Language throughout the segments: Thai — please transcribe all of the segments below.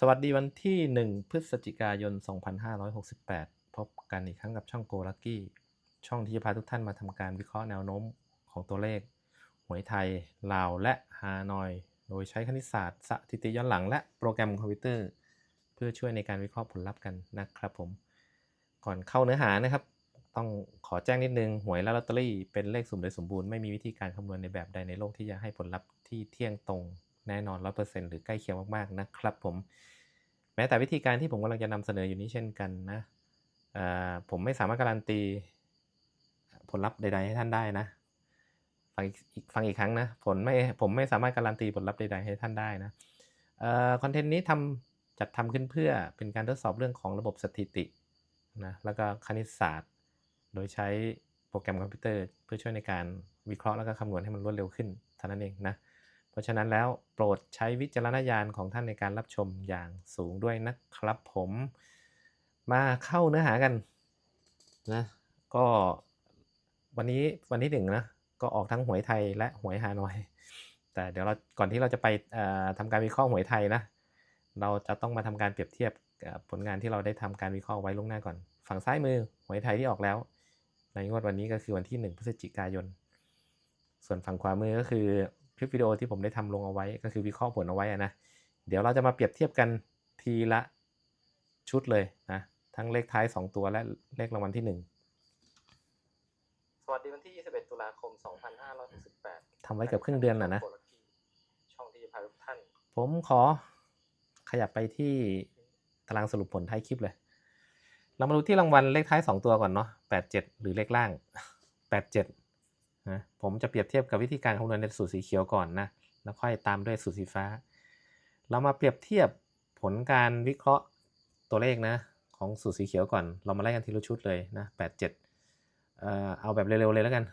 สวัสดีวันที่ 1 พฤศจิกายน 2568 พบกันอีกครั้งกับช่องโกลักกี้ ช่องที่จะพาทุกท่านมาทำการวิเคราะห์แนวโน้มของตัวเลข หวยไทย ลาว และฮานอย โดยใช้คณิตศาสตร์สถิติย้อนหลัง และโปรแกรมคอมพิวเตอร์ เพื่อช่วยในการวิเคราะห์ผลลัพธ์กันนะครับผม ก่อนเข้าเนื้อหานะครับ ต้องขอแจ้งนิดนึง หวยและลอตเตอรี่เป็นเลขสุ่มโดยสมบูรณ์ ไม่มีวิธีการคำนวณในแบบใดในโลกที่จะให้ผลลัพธ์ที่เที่ยงตรง แน่นอน 100%หรือใกล้เคียงมากๆนะครับผม แม้แต่วิธีการที่ผมกำลังจะนำเสนออยู่นี้เช่นกันนะผมไม่สามารถการันตีผลลัพธ์ใด ๆ ให้ท่านได้นะ ฟังอีกฟังอีกครั้งนะ ผลไม่ผมไม่สามารถการันตีผลลัพธ์ใดๆให้ท่านได้นะคอนเทนต์นี้ทำจัดทำขึ้นเพื่อเป็นการทดสอบเรื่องของระบบสถิตินะแล้วก็คณิตศาสตร์ โดยใช้โปรแกรมคอมพิวเตอร์เพื่อช่วยในการวิเคราะห์แล้วก็คำนวณให้มันรวดเร็วขึ้นเท่านั้นเองนะ ราะฉะนั้นแล้วโปรดใช้วิจารณญาณของท่านในการรับชมอย่างสูงด้วยนะครับผมมาเข้าเนื้อหากันนะก็วันนี้วันที่หนึ่งนะก็ออกทั้งหวยไทยและหวยฮานอย แต่เดี๋ยวเราก่อนที่เราจะไปเอ่อทำการวิเคราะห์หวยไทยนะเราจะต้องมาทำการเปรียบเทียบผลงานที่เราได้ทำการวิเคราะห์ไว้ล่วงหน้าก่อน ฝั่งซ้ายมือหวยไทยที่ออกแล้ว ในงวดวันนี้ก็คือวันที่ 1 พฤศจิกายน ส่วนฝั่งขวามือก็คือ คลิปวิดีโอที่ผมได้ทำลงเอาไว้ ก็คือวิเคราะห์ผลเอาไว้อะนะ เดี๋ยวเราจะมาเปรียบเทียบกันทีละชุดเลยนะ ทั้งเลขท้าย 2 ตัวและเลขรางวัลที่ 1 สวัสดีวันที่ 21 ตุลาคม 2568ทำไว้เกือบครึ่งเดือนแล้วนะ ช่องที่จะพาทุกท่าน ผมขอขยับไปที่ตารางสรุปผลท้ายคลิปเลย เรามาดูที่รางวัลเลขท้าย 2 ตัวก่อนเนาะ87 หรือเลขล่าง 87 นะผมจะเปรียบเทียบกับวิธีการคำนวณในสูตรสีเขียวก่อนนะแล้วค่อยตามด้วยสูตรสีฟ้า เรามาเปรียบเทียบผลการวิเคราะห์ตัวเลขนะของสูตรสีเขียวก่อน เรามาไล่กันทีละชุดเลยนะ87เอ่อเอาแบบเร็วๆเลยแล้วกัน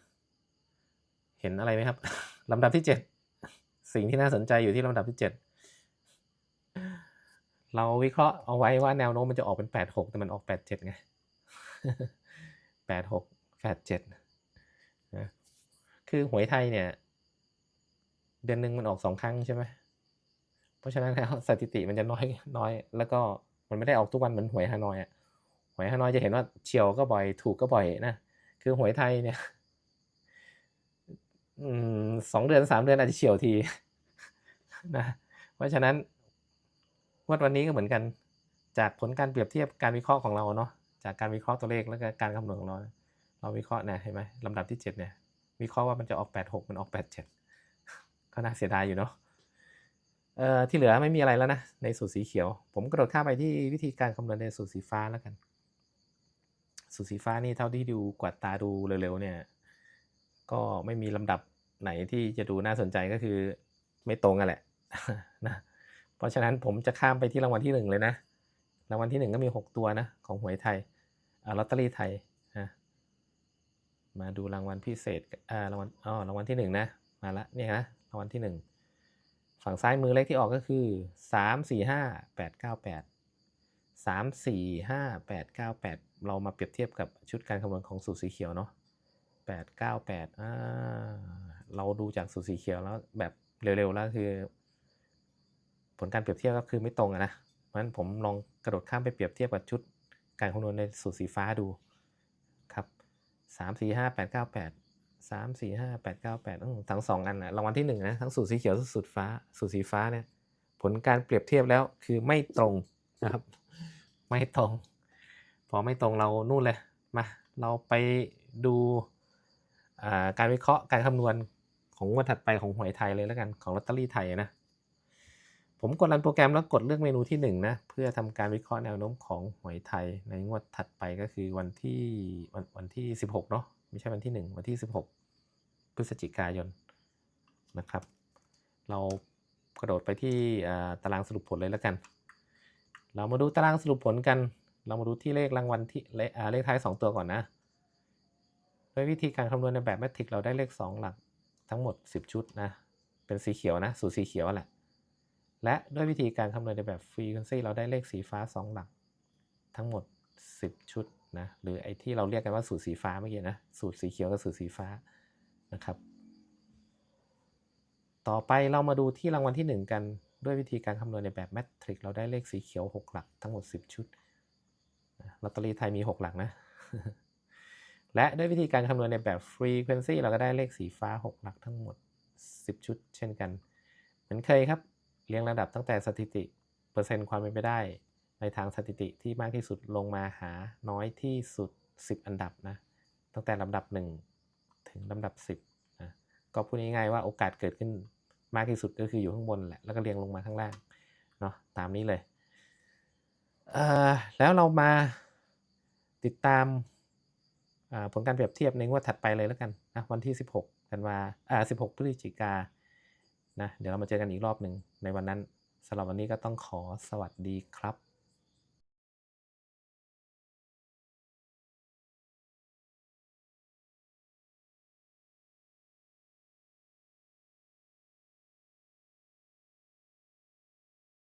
เห็นอะไรไหมครับ ลำดับที่ 7 สิ่งที่น่าสนใจอยู่ที่ลำดับที่ 7 เราวิเคราะห์เอาไว้ว่าแนวโน้มมันจะออกเป็น 86 แต่มันออก 87 ไง 86 87 คือหวยไทยเนี่ย เดือนหนึ่งมันออกสองครั้งใช่ไหมเพราะฉะนั้นแล้วสถิติมันจะน้อยน้อย แล้วก็มันไม่ได้ออกทุกวันเหมือนหวยฮานอยอะหวยฮานอยจะเห็นว่าเฉียวก็บ่อยถูกก็บ่อยนะคือหวยไทยเนี่ยสองเดือนสามเดือนอาจจะเฉียวทีนะเพราะฉะนั้นงวดวันนี้ก็เหมือนกัน จากผลการเปรียบเทียบการวิเคราะห์ของเราเนาะจากการวิเคราะห์ตัวเลขแล้วก็การคำนวณของเราเราวิเคราะห์เนี่ยเห็นไหมลำดับที่เจ็ดเนี่ย วิเคราะห์ว่ามันจะออกแปดหกมันออกแปดเจ็ดก็น่าเสียดายอยู่เนาะเอ่อที่เหลือไม่มีอะไรแล้วนะ ในสูตรสีเขียว ผมกระโดดข้ามไปที่วิธีการคำนวณในสูตรสีฟ้าแล้วกัน สูตรสีฟ้านี่เท่าที่ดูกวาดตาดูเร็วๆเนี่ย ก็ไม่มีลำดับไหนที่จะดูน่าสนใจก็คือไม่ตรงกันแหละนะเพราะฉะนั้นผมจะข้ามไปที่รางวัลที่หนึ่งเลยนะ รางวัลที่หนึ่งก็มีหกตัวนะ ของหวยไทยอ่าลอตเตอรี่ไทย มาดูรางวัลพิเศษอ่ารางวัลอ๋อรางวัลที่หนึ่งนะมาละเนี่ยนะรางวัลที่หนึ่งฝั่งซ้ายมือเลขที่ออกก็คือสามสี่ห้าแปดเก้าแปดสามสี่ห้าแปดเก้าแปดเรามาเปรียบเทียบกับชุดการคำนวณของสูตรสีเขียวเนาะแปดเก้าแปดอ่าเราดูจากสูตรสีเขียวแล้วแบบเร็วๆแล้วคือ ผลการเปรียบเทียบก็คือไม่ตรงอะนะเพราะฉะนั้นผมลองกระโดดข้ามไปเปรียบเทียบกับชุดการคำนวณในสูตรสีฟ้าดู สามสี่ห้าแปดเก้าแปดสามสี่ห้าแปดเก้าแปดทั้งสองอันนะรางวัลที่หนึ่งนะทั้งสูตรสีเขียวสูตรฟ้า สูตรสีฟ้าเนี่ย ผลการเปรียบเทียบแล้วคือไม่ตรงนะครับ ไม่ตรง พอไม่ตรงเรานู่นเลยมา เราไปดูการวิเคราะห์การคำนวณของงวดถัดไปของหวยไทยเลยแล้วกันของลอตเตอรี่ไทยนะ ผมกดรันโปรแกรมแล้วกดเลือกเมนูที่1นงนะเพื่อทำการวิเคราะห์แนวโน้มของหวยไทย ในงวดถัดไปก็คือวันที่วันวันที่ 16 เนาะไม่ใช่วันที่ 1 วันที่ 16 พฤศจิกายนนะครับ เรากระโดดไปที่ตารางสรุปผลเลยแล้วกัน เรามาดูตารางสรุปผลกัน เรามาดูที่เลขรางวัลที่เลขอ่าเลขท้าย 2 ตัวก่อนนะด้วยวิธีการคำนวณในแบบแมทริกเราได้เลข 2 หลักทั้งหมด 10 ชุดนะเป็นสีเขียวนะ สูตรสีเขียวแหละ และด้วยวิธีการคำนวณในแบบ frequency เราได้เลขสีฟ้า 2 หลัก ทั้งหมด 10 ชุดนะหรือไอ้ที่เราเรียกกันว่าสูตรสีฟ้าเมื่อกี้นะสูตรสีเขียวกับสูตรสีฟ้านะครับต่อไปเรามาดูที่รางวัลที่ 1 กันด้วยวิธีการคำนวณในแบบแมทริกเราได้เลขสีเขียว 6 หลักทั้งหมด 10 ชุดลอตเตอรี่ไทยมี 6 หลักนะ และด้วยวิธีการคำนวณในแบบ Frequency เราก็ได้เลขสีฟ้า 6 หลักทั้งหมด 10 ชุด เช่นกัน เหมือนเคยครับ เรียงระดับตั้งแต่สถิติ เปอร์เซ็นต์ความเป็นไปได้ ในทางสถิติที่มากที่สุดลงมาหาน้อยที่สุด 10 อันดับนะตั้งแต่ลำดับ 1 ถึงลำดับ 10นะก็พูดง่ายๆว่าโอกาสเกิดขึ้นมากที่สุดก็คืออยู่ข้างบนแหละแล้วก็เรียงลงมาข้างล่างเนาะตามนี้เลยเแล้วเรามาติดตามผลการเปรียบเทียบในงวดถัดไปเลยแล้วกันนะวันที่ 16 กันวาอ่า16 พฤศจิกา นะเดี๋ยวเรามาเจอกันอีกรอบหนึ่งในวันนั้นสำหรับวันนี้ก็ต้องขอสวัสดีครับ